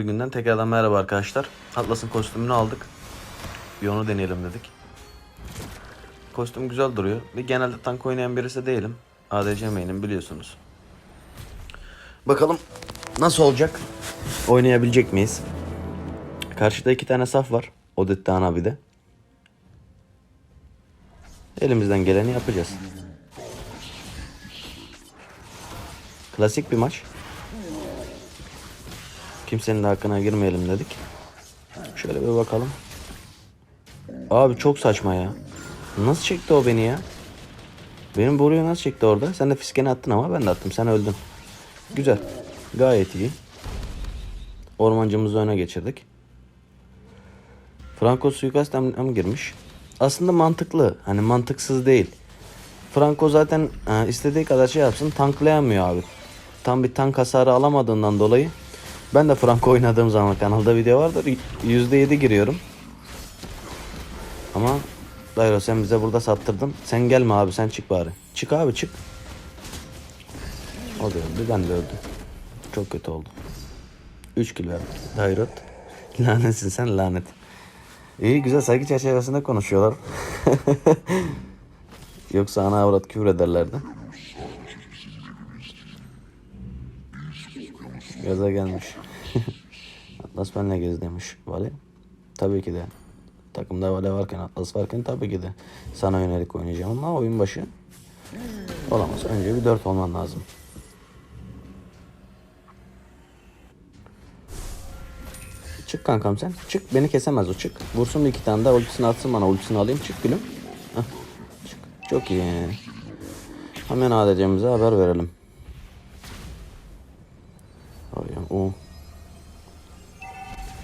bir günden tekrardan merhaba arkadaşlar. Atlas'ın kostümünü aldık. Bir onu deneyelim dedik. Kostüm güzel duruyor. Ve genelde tank oynayan birisi değilim. ADC main'im biliyorsunuz. Bakalım nasıl olacak? Oynayabilecek miyiz? Karşıda iki tane saf var. Odette ana bir de. Elimizden geleni yapacağız. Klasik bir maç. Kimsenin hakkına girmeyelim dedik. Şöyle bir bakalım. Abi çok saçma ya. Nasıl çekti o beni ya? Benim boruyu nasıl çekti orada? Sen de fiskeni attın ama ben de attım. Sen öldün. Güzel. Gayet iyi. Ormancımızı öne geçirdik. Franco suikast hem girmiş. Aslında mantıklı. Hani mantıksız değil. Franco zaten e, istediği kadar şey yapsın tanklayamıyor abi. Tam bir tank hasarı alamadığından dolayı ben de Franco oynadığım zaman kanalda video vardır. %7 giriyorum. Ama Dayro sen bize burada sattırdın. Sen gelme abi sen çık bari. Çık abi çık. O da öldü ben de öldüm. Çok kötü oldu. 3 kill verdim. Dairot. Lanetsin sen lanet. İyi güzel saygı çerçevesinde konuşuyorlar. Yoksa ana avrat küfür ederlerdi. Gaza gelmiş. Atlas benle gez demiş. Vale. Tabii ki de. Takımda Vale varken Atlas varken tabii ki de sana yönelik oynayacağım ama oyun başı olamaz. Önce bir 4 olman lazım. Çık kankam sen. Çık. Beni kesemez o çık. Vursun bir iki tane daha ultisini atsın bana. Ultisini alayım. Çık gülüm. Hah. Çık. Çok iyi. Hemen ADC'mize haber verelim. O.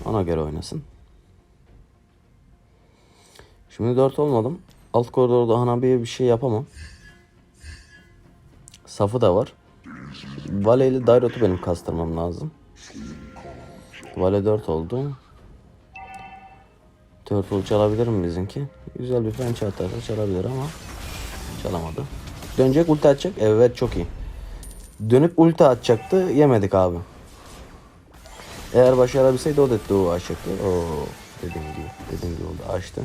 Ona göre oynasın. Şimdi 4 olmadım. Alt koridorda Hanabi'ye bir şey yapamam. Safı da var. Vale ile Dairot'u benim kastırmam lazım. Vale 4 oldu. Turtle çalabilir mi bizimki? Güzel bir pençe atarsa çalabilir ama çalamadı. Dönecek ulti atacak. Evet çok iyi. Dönüp ulti atacaktı. Yemedik abi. Eğer başarabilseydi o da o açacaktı. Oo, dediğim gibi. Dediğim gibi oldu. Açtı.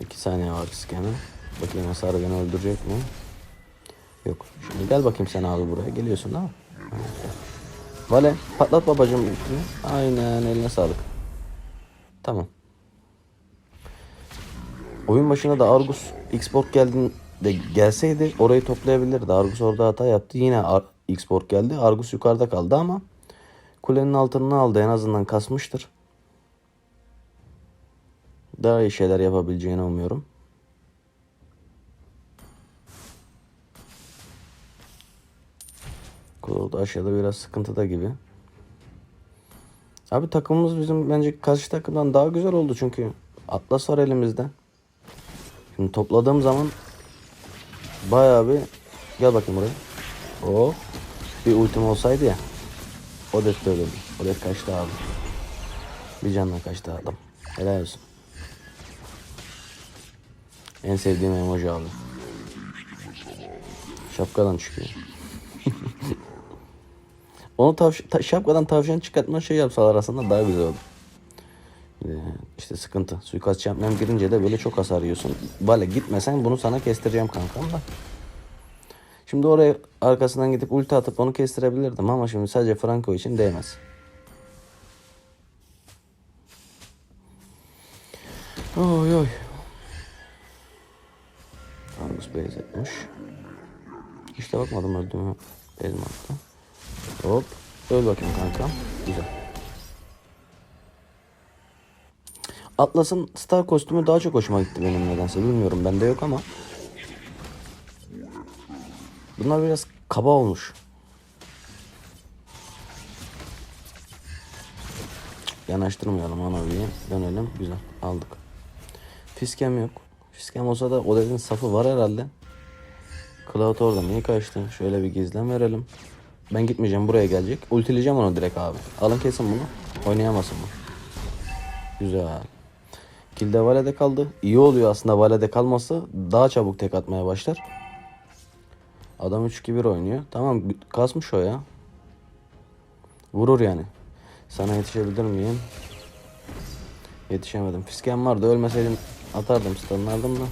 2 saniye var iskene. Bakayım hasarı beni öldürecek mi? Yok. Şimdi gel bakayım sen abi buraya. Geliyorsun değil mi? Vale patlat babacım. Aynen eline sağlık. Tamam. Oyun başına da Argus Xport geldi de gelseydi orayı toplayabilirdi. Argus orada hata yaptı. Yine Ar Xport geldi. Argus yukarıda kaldı ama kulenin altını aldı. En azından kasmıştır. Daha iyi şeyler yapabileceğini umuyorum. Klorda aşağıda biraz sıkıntıda gibi. Abi takımımız bizim bence karşı takımdan daha güzel oldu çünkü Atlas var elimizde. Şimdi topladığım zaman bayağı bir gel bakayım buraya. O bir ultim olsaydı ya. O da öldürdü. O da kaçtı abi. Bir canla kaçtı adam. Helal olsun. En sevdiğim emoji abi. Şapkadan çıkıyor. Onu tavş- ta- şapkadan tavşan çıkartma şey yapsalar aslında daha güzel olur. Ee, işte sıkıntı. Suikast champion girince de böyle çok hasar yiyorsun. Vale gitmesen bunu sana kestireceğim kankam da. Şimdi oraya arkasından gidip ulti atıp onu kestirebilirdim ama şimdi sadece Franco için değmez. Oy oy. Angus base etmiş. İşte bakmadım öldüğümü bezim attı. Hop. Öl bakayım kankam. Güzel. Atlas'ın star kostümü daha çok hoşuma gitti benim nedense. Bilmiyorum bende yok ama. Bunlar biraz kaba olmuş. Yanaştırmayalım Anavi'ye. Dönelim. Güzel. Aldık. Fiskem yok. Fiskem olsa da o dediğin safı var herhalde. Cloud orada niye kaçtı? Şöyle bir gizlem verelim. Ben gitmeyeceğim buraya gelecek. Ultileyeceğim onu direkt abi. Alın kesin bunu. Oynayamasın bu. Güzel. Kilde Vale'de kaldı. İyi oluyor aslında Vale'de kalması. Daha çabuk tek atmaya başlar. Adam 3-2-1 oynuyor. Tamam kasmış o ya. Vurur yani. Sana yetişebilir miyim? Yetişemedim. Fisken vardı. Ölmeseydim atardım stunlardım da.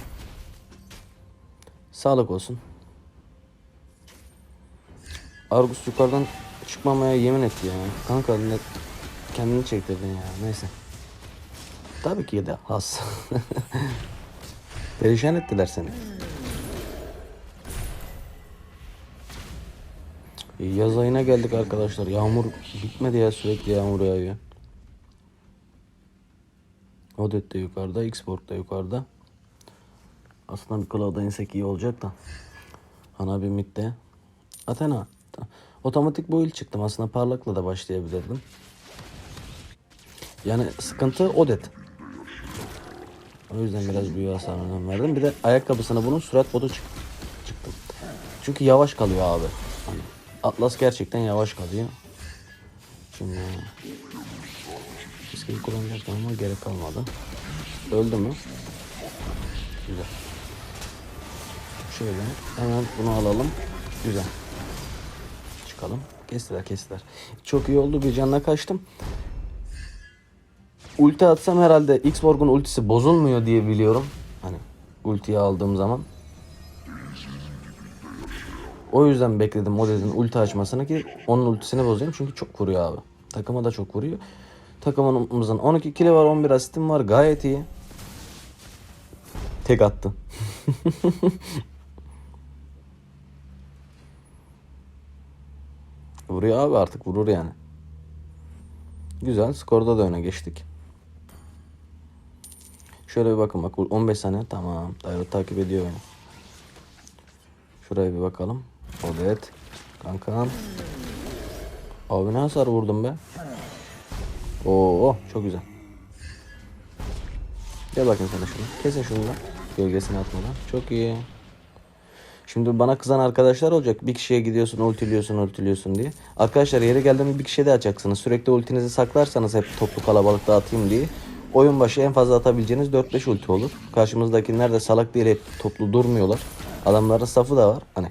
Sağlık olsun. Argus yukarıdan çıkmamaya yemin etti ya. Kanka ne, kendini çektirdin ya. Neyse. Tabii ki de has. Perişan ettiler seni. Yaz ayına geldik arkadaşlar. Yağmur bitmedi ya sürekli yağmur yağıyor. Odet de yukarıda, Xport da yukarıda. Aslında bir Cloud'a insek iyi olacak da. Ana bir midde. Athena. Otomatik build çıktım. Aslında parlakla da başlayabilirdim. Yani sıkıntı Odet. O yüzden biraz büyü hasarına verdim. Bir de ayakkabısına bunun sürat botu çık çıktım. Çünkü yavaş kalıyor abi. Atlas gerçekten yavaş kalıyor. Şimdi Fiskeyi kullanacaktım ama gerek kalmadı. Öldü mü? Güzel. Şöyle hemen bunu alalım. Güzel. Çıkalım. Kestiler kestiler. Çok iyi oldu bir canla kaçtım. Ulti atsam herhalde X-Borg'un ultisi bozulmuyor diye biliyorum. Hani ultiyi aldığım zaman. O yüzden bekledim o dedin ulti açmasını ki onun ultisini bozayım. Çünkü çok vuruyor abi. Takıma da çok vuruyor. Takımımızın 12 kili var 11 asistim var gayet iyi. Tek attı. Vuruyor abi artık vurur yani. Güzel skorda da öne geçtik. Şöyle bir bakın bak 15 saniye tamam. Dairot takip ediyor beni. Şuraya bir bakalım. Evet. Kankam. Abi ne hasar vurdum be. Oo çok güzel. Gel bakayım sana şunu. Kesin şunu da. Gölgesini atmadan. Çok iyi. Şimdi bana kızan arkadaşlar olacak. Bir kişiye gidiyorsun ultiliyorsun ultiliyorsun diye. Arkadaşlar yeri geldiğinde bir kişiye de atacaksınız. Sürekli ultinizi saklarsanız hep toplu kalabalıkta atayım diye. Oyun başı en fazla atabileceğiniz 4-5 ulti olur. Karşımızdakiler de salak değil hep toplu durmuyorlar. Adamların safı da var. Hani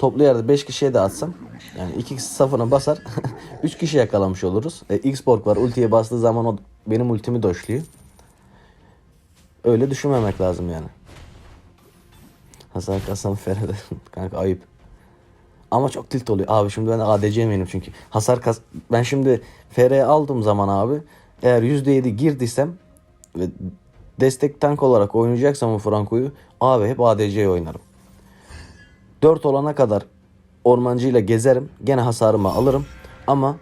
toplu yerde 5 kişiye de atsam yani 2 kişi safına basar 3 kişi yakalamış oluruz. E, X-Borg var ultiye bastığı zaman o benim ultimi doşluyor. Öyle düşünmemek lazım yani. Hasan Kasam Feride. Kanka ayıp. Ama çok tilt oluyor. Abi şimdi ben ADC eminim çünkü. Hasar kas ben şimdi FR aldığım zaman abi eğer %7 girdiysem ve destek tank olarak oynayacaksam o Franco'yu abi hep ADC'ye oynarım. 4 olana kadar ormancıyla gezerim. Gene hasarımı alırım. Ama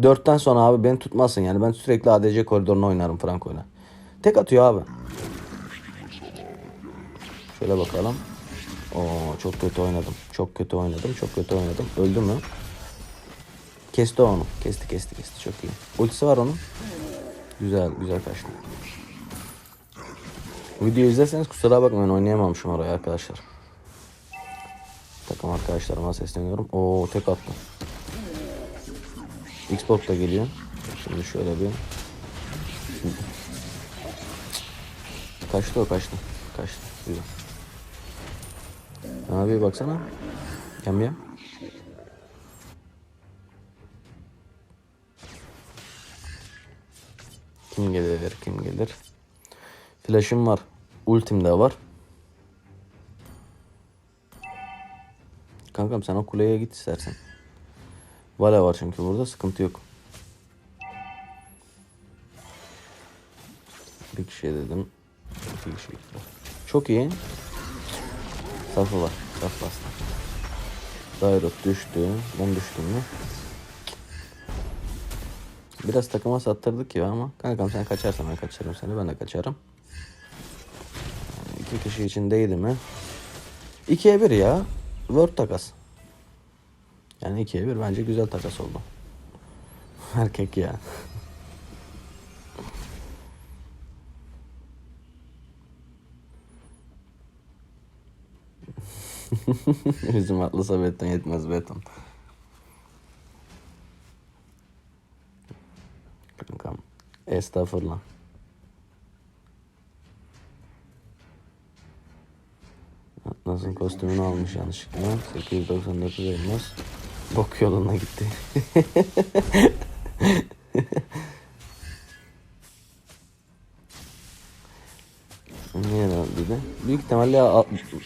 4'ten sonra abi beni tutmasın yani. Ben sürekli ADC koridorunu oynarım Franco'yla. Tek atıyor abi. Şöyle bakalım. Oo çok kötü oynadım. Çok kötü oynadım. Çok kötü oynadım. Öldü mü? Kesti onu. Kesti kesti kesti. Çok iyi. Ultisi var onun. Güzel güzel kaçtı. Videoyu izlerseniz kusura bakmayın oynayamamışım oraya arkadaşlar. Takım arkadaşlarıma sesleniyorum. Oo tek attı. Xbox da geliyor. Şimdi şöyle bir Kaçtı o kaçtı. Kaçtı. Güzel. Abi baksana. Yam yam. Kim gelir kim gelir. Flash'ım var. Ultim de var. Kankam sen o kuleye git istersen. Vale var çünkü burada sıkıntı yok. Bir kişiye dedim. İki kişi gittiler. Çok iyi. Safı var. Saf bastı. Dairot düştü. Ben düştüm mü? Biraz takıma sattırdık ya ama kankam sen kaçarsan ben kaçarım seni ben de kaçarım. Yani iki kişi için değdi mi? İkiye bir ya. Word takas. Yani ikiye bir bence güzel takas oldu. Erkek ya. Bizim atlısa beton yetmez beton. Kankam. Estağfurullah. Atlas'ın kostümünü almış yanlışlıkla. 899 elmas. Bok yoluna gitti. Niye öldü de? Büyük ihtimalle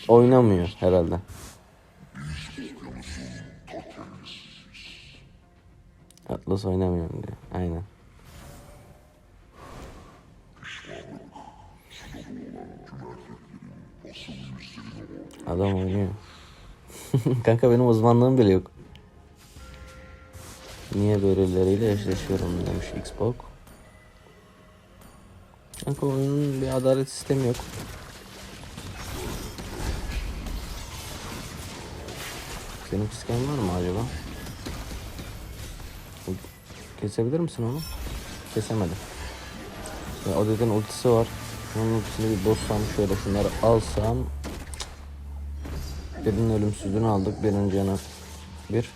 oynamıyor herhalde. Atlas oynamıyorum diyor. Aynen. Adam oynuyor. Kanka benim uzmanlığım bile yok. Niye böyleleriyle eşleşiyorum demiş Xbox. Kanka oyunun bir adalet sistemi yok. Senin fisken var mı acaba? Kesebilir misin onu? Kesemedim. Ya o dediğin ultisi var. Onun ultisini bir bozsam şöyle şunları alsam. Birinin ölümsüzlüğünü aldık. Birinin canı bir.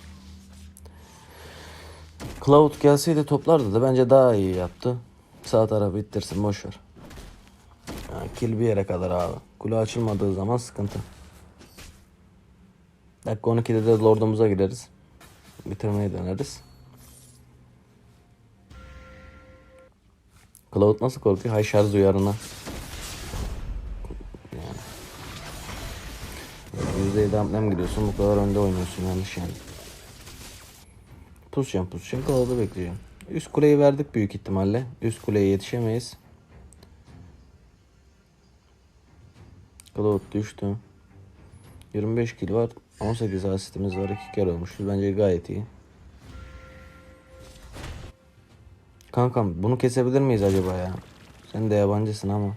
Cloud gelseydi toplardı da bence daha iyi yaptı. Sağ tarafı ittirsin boşver. Ya, kill bir yere kadar abi. Kule açılmadığı zaman sıkıntı. Dakika 12'de de Lord'umuza gireriz. Bitirmeye döneriz. Cloud nasıl korkuyor? Hay şarj uyarına. %7 amblem gidiyorsun bu kadar önde oynuyorsun yanlış yani. Pusacağım pusacağım Cloud'u bekleyeceğim. Üst kuleyi verdik büyük ihtimalle. Üst kuleye yetişemeyiz. Cloud düştü. 25 kill var. 18 asistimiz var. 2 kere olmuşuz. Bence gayet iyi. Kankam bunu kesebilir miyiz acaba ya? Sen de yabancısın ama.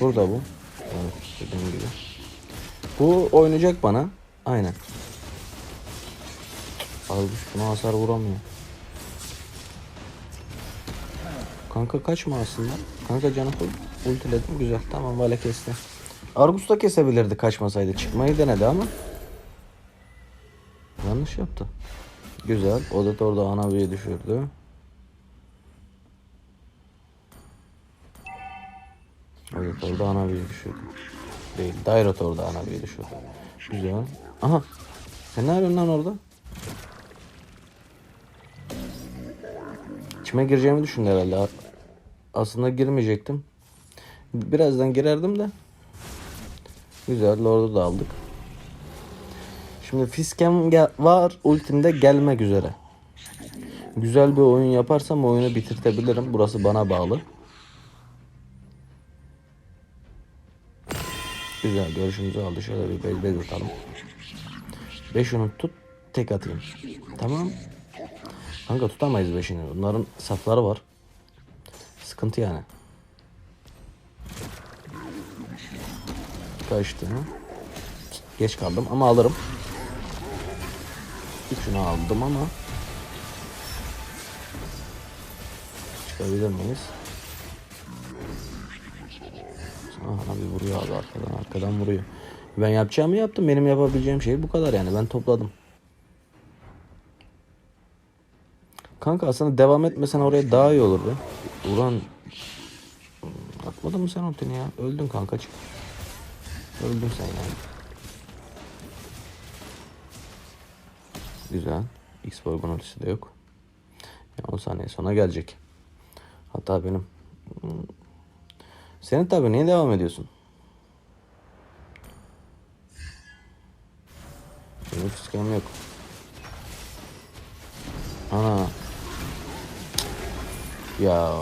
Burada bu. Evet dediğim gibi. Bu oynayacak bana. Aynen. Almış buna hasar vuramıyor. Kanka kaçma aslında. Kanka canı full ultiledim güzel. Tamam vale kesti. Argus da kesebilirdi kaçmasaydı. Çıkmayı denedi ama. Yanlış yaptı. Güzel. Odet orada Anavi'yi düşürdü. Odet orada Anavi'yi düşürdü. Değil. Dairot orada Anavi'yi düşürdü. Güzel. Aha. Sen ne arıyorsun lan orada? İçime gireceğimi düşündü herhalde. Aslında girmeyecektim. Birazdan girerdim de. Güzel. Lord'u da aldık. Şimdi Fiskem var. Ultimde gelmek üzere. Güzel bir oyun yaparsam oyunu bitirtebilirim. Burası bana bağlı. Güzel görüşümüzü aldı. Şöyle bir bez bez atalım. 5 unut tut. Tek atayım. Tamam. Kanka tutamayız 5'ini. Bunların safları var. Sıkıntı yani. Kaçtı. Geç kaldım ama alırım. Üçünü aldım ama çıkabilir miyiz? Aha bir vuruyor abi arkadan arkadan vuruyor. Ben yapacağımı yaptım. Benim yapabileceğim şey bu kadar yani. Ben topladım. Kanka aslında devam etmesen oraya daha iyi olur be. Ulan atmadın mı sen ultini ya? Öldün kanka çık. Öldün sen yani. Güzel. X-Borg'un ultisi de yok. Ya 10 saniye sonra gelecek. Hatta benim. Senin tabi niye devam ediyorsun? Benim fiskem yok. Ana. Ya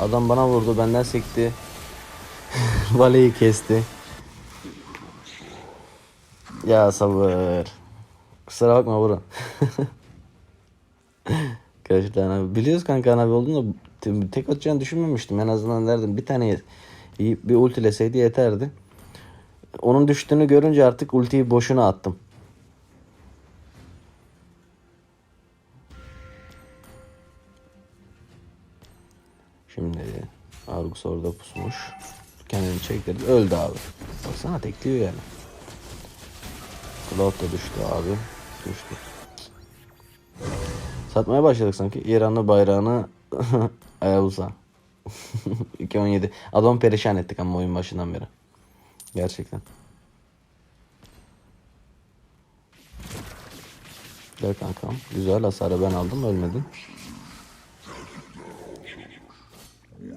adam bana vurdu benden sekti. Valeyi kesti. Ya sabır. Kusura bakma Burhan. Kaç tane. Biliyoruz kanka abi olduğunu da tek atacağını düşünmemiştim. En azından derdim bir tane bir ultileseydi yeterdi. Onun düştüğünü görünce artık ultiyi boşuna attım. Şimdi Argus orada pusmuş. Kendini çektirdi. Öldü abi. Baksana tekliyor yani. Cloud da düştü abi. Düştü. Satmaya başladık sanki. İranlı bayrağını Ayabusa. 2017. Adam perişan ettik ama oyun başından beri. Gerçekten. Gel kankam. Güzel hasarı ben aldım ölmedin.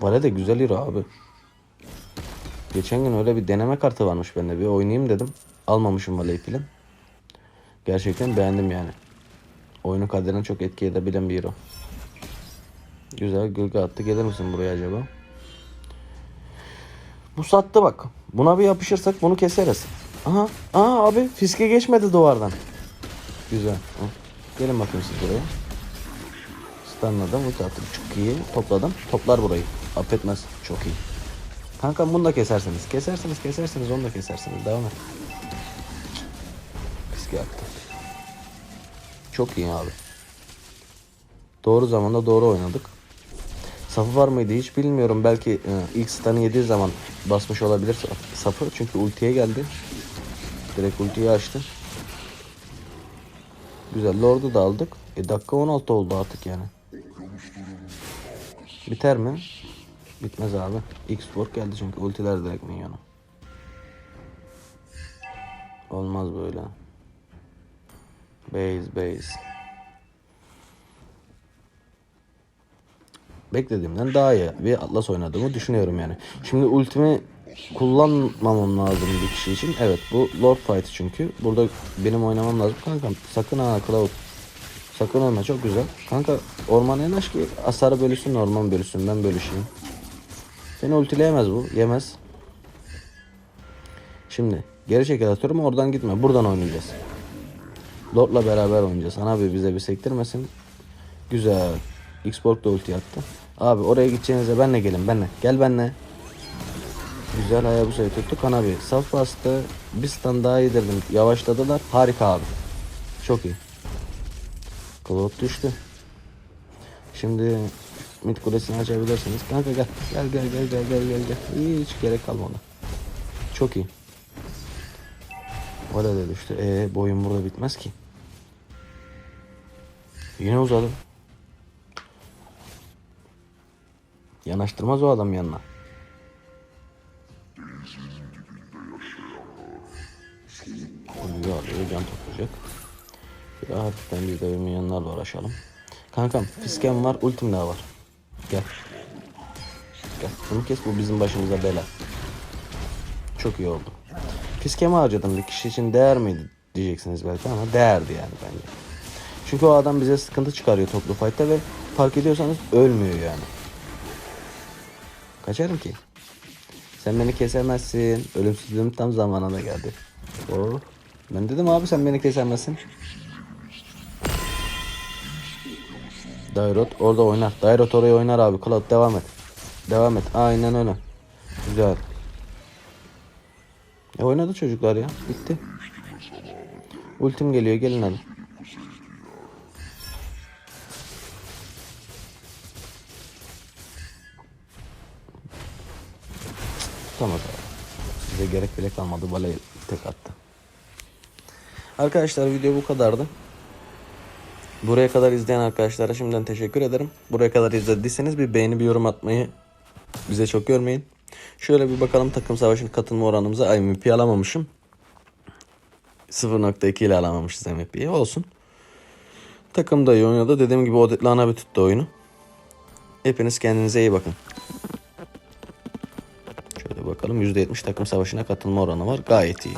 Vale de güzel hero abi. Geçen gün öyle bir deneme kartı varmış bende. Bir oynayayım dedim. Almamışım Vale'yi filan. Gerçekten beğendim yani. Oyunun kaderine çok etki edebilen bir hero. Güzel gölge attı. Gelir misin buraya acaba? Bu sattı bak. Buna bir yapışırsak bunu keseriz. Aha, aha abi fiske geçmedi duvardan. Güzel. Gelin bakayım siz buraya. Stunladım, ulti attım. Çok iyi. Topladım. Toplar burayı. Affetmez. Çok iyi. Kanka bunu da kesersiniz. Kesersiniz, kesersiniz. Onu da kesersiniz. Devam et. Fiske attı. Çok iyi abi. Doğru zamanda doğru oynadık. Safı var mıydı hiç bilmiyorum. Belki e, ilk stun'ı yediği zaman basmış olabilir safı. Çünkü ultiye geldi. Direkt ultiyi açtı. Güzel. Lord'u da aldık. E dakika 16 oldu artık yani. Biter mi? Bitmez abi. X-Work geldi çünkü ultiler direkt minyona. Olmaz böyle. Base base. Beklediğimden daha iyi bir Atlas oynadığımı düşünüyorum yani. Şimdi ultimi kullanmamam lazım bir kişi için. Evet bu Lord Fight çünkü. Burada benim oynamam lazım. Kanka sakın ha Cloud. Sakın olma çok güzel. Kanka orman aç ki hasarı bölüşsün orman bölüşsün ben bölüşeyim. Seni ultileyemez bu. Yemez. Şimdi geri çekil atıyorum oradan gitme. Buradan oynayacağız. Lord'la beraber oynayacağız. Abi bize bir sektirmesin. Güzel. Xborg da ulti attı. Abi oraya gideceğinize benle gelin benle. Gel benle. Güzel Hayabusa'yı tuttuk. Hanabi saf bastı. Bir stand daha yedirdim. Yavaşladılar. Harika abi. Çok iyi. Cloud düştü. Şimdi mid kulesini açabilirsiniz. Kanka gel. Gel gel gel gel gel gel gel. Hiç gerek kalmadı. Çok iyi. Vale de düştü. Ee, bu oyun burada bitmez ki. Yine uzadı. Yanaştırmaz o adam yanına. Oluyor alıyor can toplayacak. Bir hafiften biz de milyonlarla uğraşalım. Kankam fiskem var ultim daha var. Gel. Gel bunu kes bu bizim başımıza bela. Çok iyi oldu. Fiskemi harcadım bir kişi için değer miydi diyeceksiniz belki ama değerdi yani bence. Çünkü o adam bize sıkıntı çıkarıyor toplu fight'ta ve fark ediyorsanız ölmüyor yani. Kaçarım ki. Sen beni kesemezsin. Ölümsüzlüğüm tam zamanına geldi. Oh. Ben dedim abi sen beni kesemezsin. Dairot orada oynar. Dairot oraya oynar abi. Cloud devam et. Devam et. Aynen öyle. Güzel. E oynadı çocuklar ya. Bitti. Ultim geliyor. Gelin hadi. Tutamadı abi. Bize gerek bile kalmadı. Bale tek attı. Arkadaşlar video bu kadardı. Buraya kadar izleyen arkadaşlara şimdiden teşekkür ederim. Buraya kadar izlediyseniz bir beğeni bir yorum atmayı bize çok görmeyin. Şöyle bir bakalım takım savaşın katılma oranımıza. MVP alamamışım. 0.2 ile alamamışız MVP'yi. Olsun. Takım da iyi oynadı. Dediğim gibi Odet'le Anabi tuttu oyunu. Hepiniz kendinize iyi bakın. Bakalım %70 takım savaşına katılma oranı var. Gayet iyi.